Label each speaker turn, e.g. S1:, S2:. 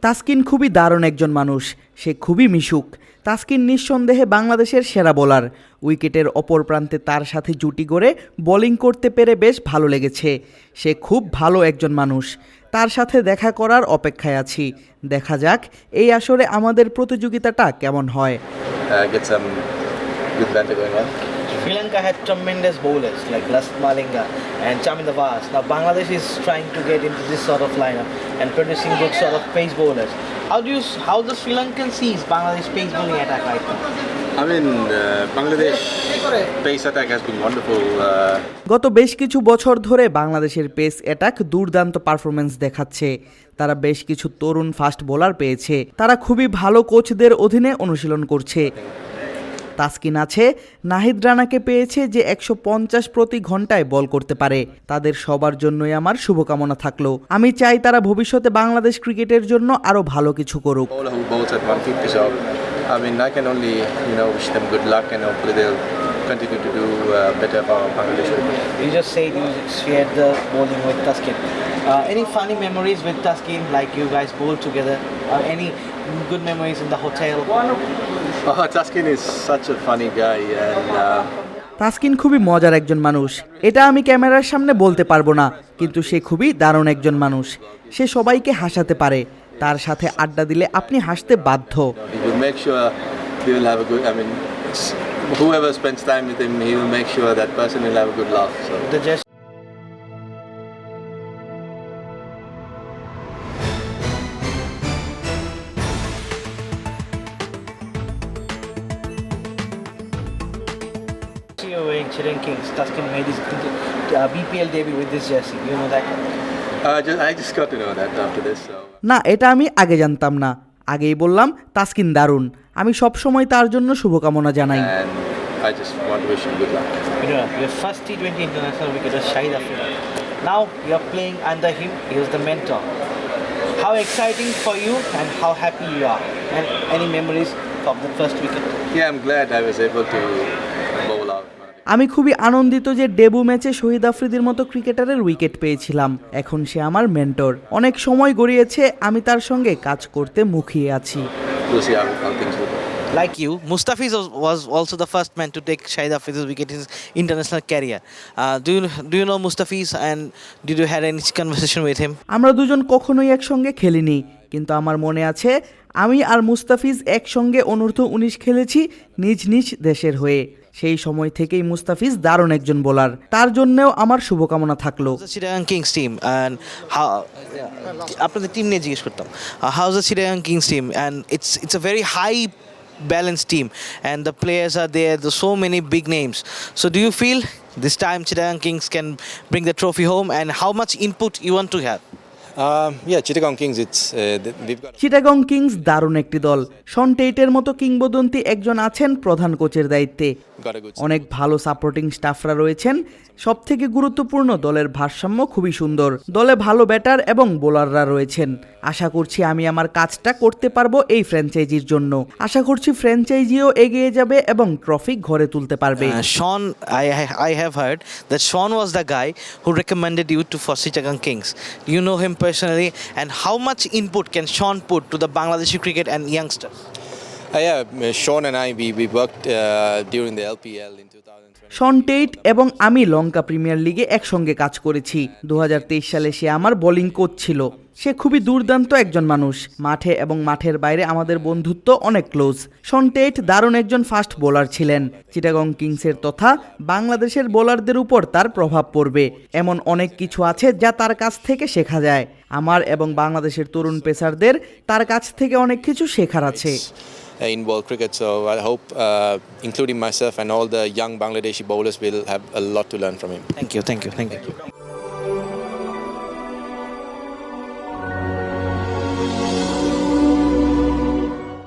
S1: তাসকিন খুবই দারুণ একজন মানুষ সে খুবই মিশুক। তাসকিন নিঃসন্দেহে বাংলাদেশের সেরা বোলার। উইকেটের অপর প্রান্তে তার সাথে জুটি করে বোলিং করতে পেরে বেশ ভালো লেগেছে। সে খুব ভালো একজন মানুষ। তার সাথে দেখা করার অপেক্ষায় আছি। দেখা যাক এই আসরে আমাদের প্রতিযোগিতাটা কেমন হয়।
S2: Uh.
S3: Sri Lanka had tremendous bowlers like Lasith Malinga and Chaminda Vas. Now Bangladesh is trying to get into this sort of lineup and producing good sort of pace bowlers. How do you how the Sri Lankan sees Bangladesh pace bowling attack right now?
S2: I mean, uh, Bangladesh pace attack has been wonderful. Uh,
S1: গত বেশ কিছু বছর ধরে বাংলাদেশের pace attack দুর্দান্ত performance দেখাচ্ছে তারা বেশ কিছু তরুণ ফাস্ট বোলার পেয়েছে তারা খুবই ভালো কোচদের অধীনে অনুশীলন করছে তাস্কিন আছে। নাহিদ রানাকে পেয়েছে যে একশো পঞ্চাশ প্রতি ঘন্টায় বল করতে পারে। তাদের সবার জন্যই আমার শুভকামনা থাকল। আমি চাই তারা ভবিষ্যতে বাংলাদেশ ক্রিকেটের জন্য আরও ভালো কিছু করুক।
S2: Uh,
S3: any funny memories with Tuskin, like you guys bowl together? Or any good memories in the hotel?
S2: Oh, Tuskin is such a funny guy and uh,
S1: Taskin খুবই মজার একজন মানুষ এটা আমি ক্যামেরার সামনে বলতে পারব না কিন্তু সে খুবই দারুণ একজন মানুষ সে সবাইকে হাসাতে পারে তার সাথে আড্ডা দিলে আপনি হাসতে বাধ্য
S2: he will make sure he will have a good I mean whoever spends time with him he will make sure that person will have a good laugh. So
S3: Just You're wearing Chiren Kings. Taskin made his uh, BPL debut with this jersey. You know that?
S2: uh, just, I just got to know that after this. So.
S1: না এটা আমি আগে জানতাম না আগেই বললাম তাসকিন দারুণ আমি সব সময় তার জন্য শুভকামনা জানাই
S2: and I just want to wish him good luck.
S3: You know, your first T20 international wicket was Shahid. Now you're playing under him. He was the mentor. How exciting for you and how happy you are. And any memories of the first wicket?
S2: Yeah, I'm glad I was able to.
S1: আমি খুবই আনন্দিত যে debut ম্যাচে শহীদ আফ্রিদির মতো ক্রিকেটারের wicket পেয়েছিলাম এখন সে আমার মেন্টর অনেক সময় গড়িয়েছে আমি তার সঙ্গে কাজ করতে মুখিয়ে আছি.
S3: Like you, Mustafiz was- also the first man to take Shahid Afrika's wicket in his international career. Uh, do you do you know Mustafiz and did you had any conversation with him?
S1: আমরা দুজন কখনোই একসঙ্গে খেলিনি কিন্তু আমার মনে আছে আমি আর মুস্তাফিজ একসঙ্গে অনূর্ধ্ব উনিশ খেলেছি নিজ নিজ দেশের হয়ে সেই সময় থেকেই মুস্তাফিজ দারুণ একজন বোলার তার জন্যও আমার শুভকামনা থাকল।
S3: কিংস টিম আপনাদের টিম নিয়ে জিজ্ঞেস করতাম। How's the Syrian Kings team and it's it's a very high balance team and the players are they big names so do feel this time Chittagong Kings can bring the
S2: home and how much input you want to have
S1: Chittagong Kings দারুণ একটি দল। সন টেইটের মতো কিংবদন্তি একজন আছেন প্রধান কোচের দায়িত্বে। অনেক ভালো সাপোর্টিং স্টাফরা রয়েছেন। সব থেকে গুরুত্বপূর্ণ দলের ভারসাম্য খুবই সুন্দর। দলে ভালো ব্যাটার এবং বোলাররা রয়েছেন। আশা করছি আমি আমার কাজটা করতে পারব এই ফ্র্যাঞ্চাইজির জন্য। আশা করছি ফ্র্যাঞ্চাইজিও এগিয়ে যাবে এবং ট্রফি ঘরে তুলতে পারবে।
S3: Shaun I have heard that Shaun was the guy who recommended you to Fossy Kings you
S2: know him personally and how much input can Shaun to the Bangladeshi cricket and youngster
S1: Shaun Tait এবং আমি লঙ্কা premier লিগে একসঙ্গে কাজ করেছি। দু হাজার তেইশ সালে সে আমার বোলিং কোচ ছিল। সে খুবই দুর্দান্ত একজন মানুষ। মাঠে এবং মাঠের বাইরে আমাদের বন্ধুত্ব অনেক ক্লোজ শন টেইট দারুণ একজন ফাস্ট বোলার ছিলেন। চিটাগং কিংসের তথা বাংলাদেশের বোলারদের উপর তার প্রভাব পড়বে। এমন অনেক কিছু আছে যা তার কাছ থেকে শেখা যায়। আমার এবং বাংলাদেশের তরুণ পেসারদের তার কাছ থেকে অনেক কিছু শেখার আছে।
S2: uh, in world cricket. So I hope, uh, including myself and all the young Bangladeshi bowlers, will have a lot to learn from him.
S3: Thank you, thank you, thank you.